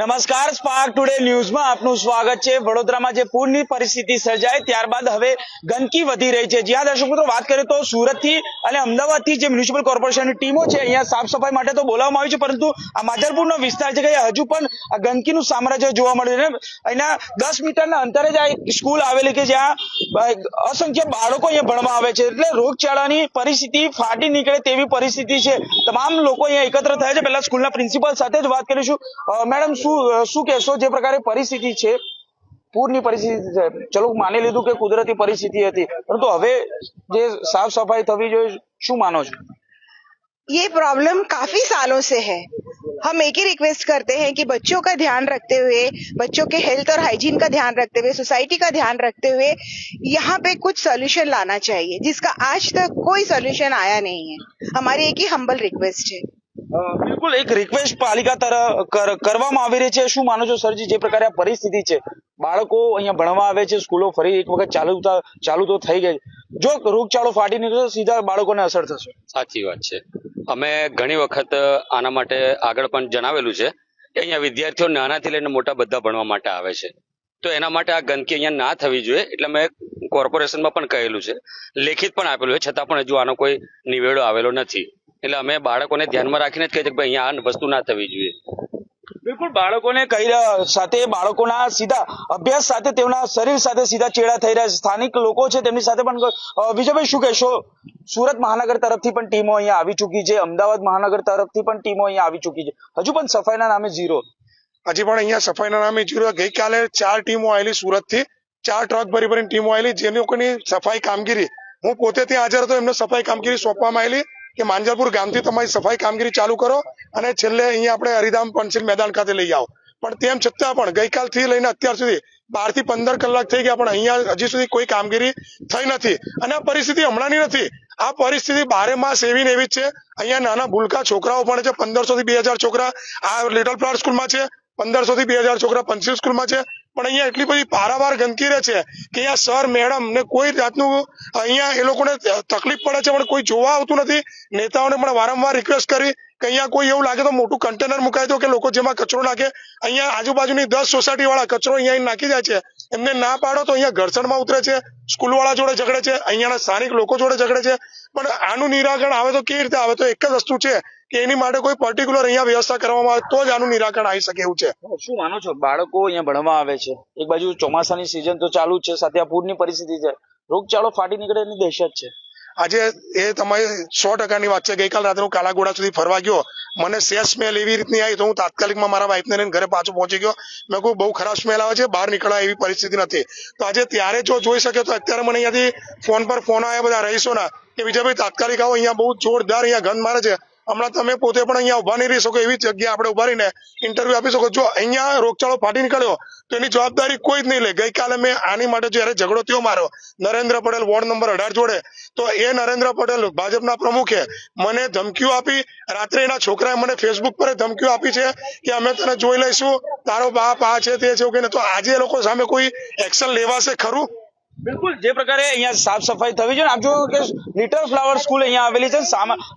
નમસ્કાર spark today ન્યૂઝમાં આપનું સ્વાગત છે. વડોદરામાં જે પૂરની પરિસ્થિતિ સર્જાય ત્યારબાદ હવે ગંદકી વધી રહી છે. જ્યાં દર્શક મિત્રો, વાત કરીએ તો સુરતથી અને અમદાવાદથી જે મ્યુનિસિપલ કોર્પોરેશનની ટીમો છે, અહીંયા સાફ સફાઈ માટે તો બોલાવવામાં આવી છે, પરંતુ આ માધરપુરનો વિસ્તાર છે કે હજુ પણ આ ગંદકીનું સામ્રાજ્ય જોવા મળે છે. અહીંના દસ મીટરના અંતરે જ આ એક સ્કૂલ આવેલી કે જ્યાં અસંખ્ય બાળકો અહીંયા ભણવા આવે છે. એટલે રોગચાળાની પરિસ્થિતિ ફાટી નીકળે તેવી પરિસ્થિતિ છે. તમામ લોકો અહીંયા એકત્ર થયા છે. પહેલા સ્કૂલના પ્રિન્સિપલ સાથે જ વાત કરીશું. મેડમ શું શું કહેશો જે પ્રકારે પરિસ્થિતિ છે પૂરની પરિસ્થિતિ છે ચલો માની લીધું કે કુદરતી પરિસ્થિતિ હતી પરંતુ હવે જે સાફ સફાઈ થવી જોઈએ શું માનો છો ये प्रॉब्लम काफी सालों से है हम एक ही रिक्वेस्ट करते हैं कि बच्चों का ध्यान रखते हुए बच्चों के हेल्थ और हाइजीन का ध्यान रखते हुए सोसाइटी का ध्यान रखते हुए यहाँ पे कुछ सोल्यूशन लाना चाहिए जिसका आज तक कोई सोल्यूशन आया नहीं है हमारी एक ही हम्बल रिक्वेस्ट है અ, બિલકુલ, એક રિક્વેસ્ટ પાલિકા તરફ કર- કરવામાં આવી રહી છે. શું માનો છો, સરજી, જે પ્રકારે આ પરિસ્થિતિ છે? બાળકો અહીંયા ભણવા આવે છે, સ્કૂલો ફરી એક વખત ચાલુ ચાલુ તો થઈ ગઈ. જો રોગચાળો ફાટી નીકળશે, સીધા બાળકોને અસર થશે. સાચી વાત છે. અમે ઘણી વખત આના માટે આગળ પણ જણાવેલું છે કે અહીંયા વિદ્યાર્થીઓ નાનાથી લઈને મોટા બધા ભણવા માટે આવે છે. તો એના માટે આ ગંદકી અહીંયા ના થવી જોઈએ, એટલે મેં કોર્પોરેશનમાં પણ કહેલું છે. લેખિત પણ આપેલું છે, છતાં પણ હજુ આનો કોઈ નિવેડો આવેલો નથી. એટલે અમે બાળકોને ધ્યાનમાં રાખીને જ કહીએ છીએ કે ભાઈ અહીંયા આ વસ્તુ ના થવી જોઈએ. બિલકુલ બાળકોને કહી સાથે બાળકોના સીધા અભ્યાસ સાથે તેમના શરીર સાથે સીધા ચેડા થઈ રહ્યા છે. સ્થાનિક લોકો છે તેમની સાથે પણ વિજયભાઈ શું કહેશો? સુરત મહાનગર તરફથી પણ ટીમો અહીંયા આવી ચૂકી છે. અમદાવાદ મહાનગર તરફથી પણ ટીમો અહીંયા આવી ચૂકી છે. હજુ પણ સફાઈના નામે ઝીરો. હજી પણ અહીંયા સફાઈના નામે ઝીરો. ગઈકાલે ચાર ટીમો આવેલી સુરતથી. ચાર ટ્રક ભરી ભરીને ટીમો આવેલી. જે લોકોની સફાઈ કામગીરી હું પોતે ત્યાં હાજર હતો એમને સફાઈ કામગીરી સોંપવામાં આવેલી. કે માંજલપુર ગામથી તમારી સફાઈ કામગીરી ચાલુ કરો અને છેલ્લે અહીંયા આપણે હરિધામ પંચિલ મેદાન ખાતે લઈ આવો. પણ તેમ છતાં પણ ગઈકાલથી લઈને અત્યાર સુધી બારથી પંદર કલાક થઈ ગયા, પણ અહીંયા હજી સુધી કોઈ કામગીરી થઈ નથી. અને આ પરિસ્થિતિ હમણાંની નથી. આ પરિસ્થિતિ બારે માસ એવી ને એવી જ છે. અહીંયા નાના ભૂલકા છોકરાઓ પણ છે. પંદરસો થી બે હજાર છોકરા આ લિટલ ફ્લાવર સ્કૂલમાં છે. પંદરસો થી બે હજાર છોકરા પંચીસ સ્કૂલમાં છે. પણ અહીંયા એટલી બધી પારાવાર ગંદકી રહે છે કે અહીંયા સર મેડમ ને કોઈ જાતનું અહીંયા એ લોકોને તકલીફ પડે છે પણ કોઈ જોવા આવતું નથી. નેતાઓને પણ વારંવાર રિક્વેસ્ટ કરી કે અહીંયા કોઈ એવું લાગે તો મોટું કન્ટેનર મુકાય દો કે લોકો જેમાં કચરો નાખે. અહીંયા આજુબાજુની દસ સોસાયટી વાળા કચરો અહીંયા નાખી જાય છે. એમને ના પાડો તો અહીંયા ઘર્ષણમાં ઉતરે છે સ્કૂલ વાળા જોડે ઝઘડે છે, અહીંયાના સ્થાનિક લોકો જોડે ઝઘડે છે. પણ આનું નિરાકરણ આવે તો કેવી રીતે આવે? તો એક જ વસ્તુ છે કે એની માટે કોઈ પર્ટિક્યુલર અહીંયા વ્યવસ્થા કરવામાં આવે તો જ આનું નિરાકરણ આવી શકે એવું છે. શું માનો છો? બાળકો અહીંયા ભણવા આવે છે. એક બાજુ ચોમાસાની સિઝન તો ચાલુ જ છે, સાથે આ પૂરની પરિસ્થિતિ છે. રોગચાળો ફાટી નીકળે એની દહેશત છે. આજે એ તમારી સો ટકાની વાત છે, ગઈકાલ રાત્રે હું કાલાઘોડા સુધી ફરવા ગયો. મને સેસ સ્મેલ એવી રીતની આવી તો હું તાત્કાલિકમાં મારા વાઈફને લઈને ઘરે પાછો પહોંચી ગયો. મેં કહું બહુ ખરાબ સ્મેલ આવે છે, બહાર નીકળવા એવી પરિસ્થિતિ નથી. તો આજે ત્યારે જો જોઈ શકે તો અત્યારે મને અહીંયાથી ફોન પર ફોન આવ્યા બધા રહીશોના કે વિજયભાઈ તાત્કાલિક આવો, અહીંયા બહુ જોરદાર અહીંયા ગંધ મારે છે. હમણાં તમે પોતે પણ અહીંયા ઊભા નહીં રહી શકો એવી જગ્યા આપણે ઊભા રહીને ઇન્ટરવ્યુ આપી શકો. જો અહીંયા રોગચાળો ફાટી નીકળ્યો, તો એની જવાબદારી કોઈ જ નહીં લે. ગઈકાલે મેં આની માટે જયારે ઝઘડો થયો મારો, નરેન્દ્ર પટેલ વોર્ડ નંબર અઢાર જોડે, તો એ નરેન્દ્ર પટેલ ભાજપના પ્રમુખે મને ધમકીઓ આપી. રાત્રે એના છોકરાએ મને ફેસબુક પર ધમકીઓ આપી છે કે અમે તને જોઈ લઈશું. તારો બાપ આ છે, તે છે કે તો આજે લોકો સામે કોઈ એક્શન લેવાશે ખરું? બિલકુલ, જે પ્રકારે અહીંયા સાફ સફાઈ થવી જોઈએ. આપ જો કે લિટલ ફ્લાવર સ્કૂલ અહીંયા આવેલી છે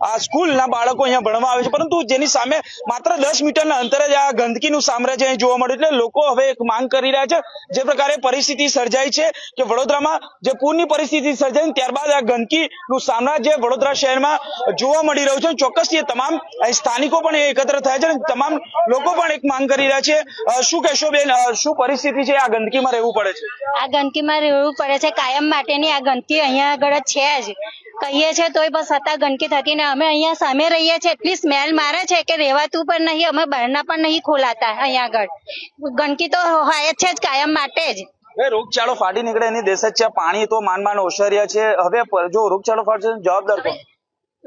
આ સ્કૂલના બાળકો અહીંયા ભણવા આવે છે, પરંતુ જેની સામે માત્ર દસ મીટરના અંતરે જ આ ગંદકીનું સામ્રાજ્ય અહીં જોવા મળ્યું એટલે લોકો હવે એક માંગ કરી રહ્યા છે, જે પ્રકારે પરિસ્થિતિ સર્જાઈ છે કે વડોદરામાં જે પૂરની પરિસ્થિતિ સર્જાઈ ત્યારબાદ આ ગંદકીનું સામ્રાજ્ય વડોદરા શહેરમાં જોવા મળી રહ્યું છે. ચોક્કસથી એ તમામ અહીં સ્થાનિકો પણ એકત્ર થયા છે તમામ લોકો પણ એક માંગ કરી રહ્યા છે. શું કહેશો બેન? શું પરિસ્થિતિ છે આ ગંદકીમાં રહેવું પડે છે? આ ગંદકીમાં રહેવું પડે છે, કાયમ માટેની આ ગંદકી અહીંયા આગળ છે જ. કહીએ છીએ તોય બસ છતાં ગંદકી થતી ને અમે અહીંયા સામે રહીએ છીએ, એટલી સ્મેલ મારે છે કે રહેવાતું પણ નહીં, અમે બહારના પણ નહીં ખોલાતા અહીંયા આગળ. ગંદકી તો હોય છે જ કાયમ માટે જ. રોગચાળો ફાટી નીકળે એની દેશ જ છે, પાણી તો માન માન ઓશર્ય છે. હવે જો રોગચાળો ફાટશે જવાબદાર કોણ?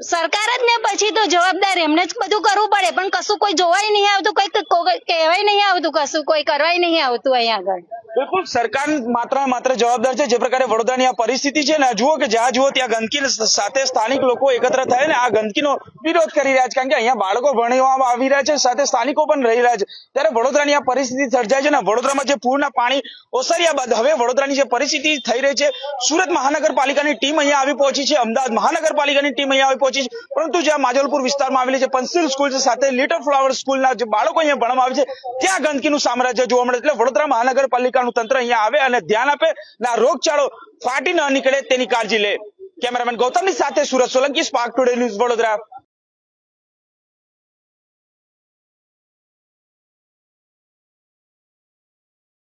સરકાર જ ને પછી તો જવાબદાર, એમને જ બધું કરવું પડે. પણ કશું કોઈ જોવાય નહીં આવતું, કોઈ કહેવાય નહીં આવતું, કશું કોઈ કરવાય નહીં આવતું અહીંયા આગળ. બિલકુલ, સરકાર માત્ર માત્ર જવાબદાર છે, જે પ્રકારે વડોદરાની આ પરિસ્થિતિ છે ને જુઓ કે જ્યાં જુઓ ત્યાં ગંદકી સાથે સ્થાનિક લોકો એકત્ર થાય ને, આ ગંદકીનો વિરોધ કરી રહ્યા છે. કારણ કે અહીંયા બાળકો ભણવામાં આવી રહ્યા છે, સાથે સ્થાનિકો પણ રહી રહ્યા છે. ત્યારે વડોદરાની આ પરિસ્થિતિ સર્જાય છે ને, વડોદરામાં જે પૂરના પાણી ઓસર્યા બાદ હવે વડોદરાની જે પરિસ્થિતિ થઈ રહી છે, સુરત મહાનગરપાલિકાની ટીમ અહીંયા આવી પહોંચી છે, અમદાવાદ મહાનગરપાલિકાની ટીમ અહીંયા આવી પહોંચી છે. પરંતુ જ્યાં માજલપુર વિસ્તારમાં આવેલી જે પંસિલ સ્કૂલ છે, સાથે લિટલ ફ્લાવર સ્કૂલના જે બાળકો અહીંયા ભણવામાં આવે છે, ત્યાં ગંદકીનું સામ્રાજ્ય જોવા મળે એટલે વડોદરા મહાનગરપાલિકાનું તંત્ર અહીંયા આવે અને ધ્યાન આપે ના રોગચાળો ફાટી ન નીકળે તેની કાળજી લે. કેમેરામેન ગૌતમની સાથે Surat Solanki Spark Today News Vadodara.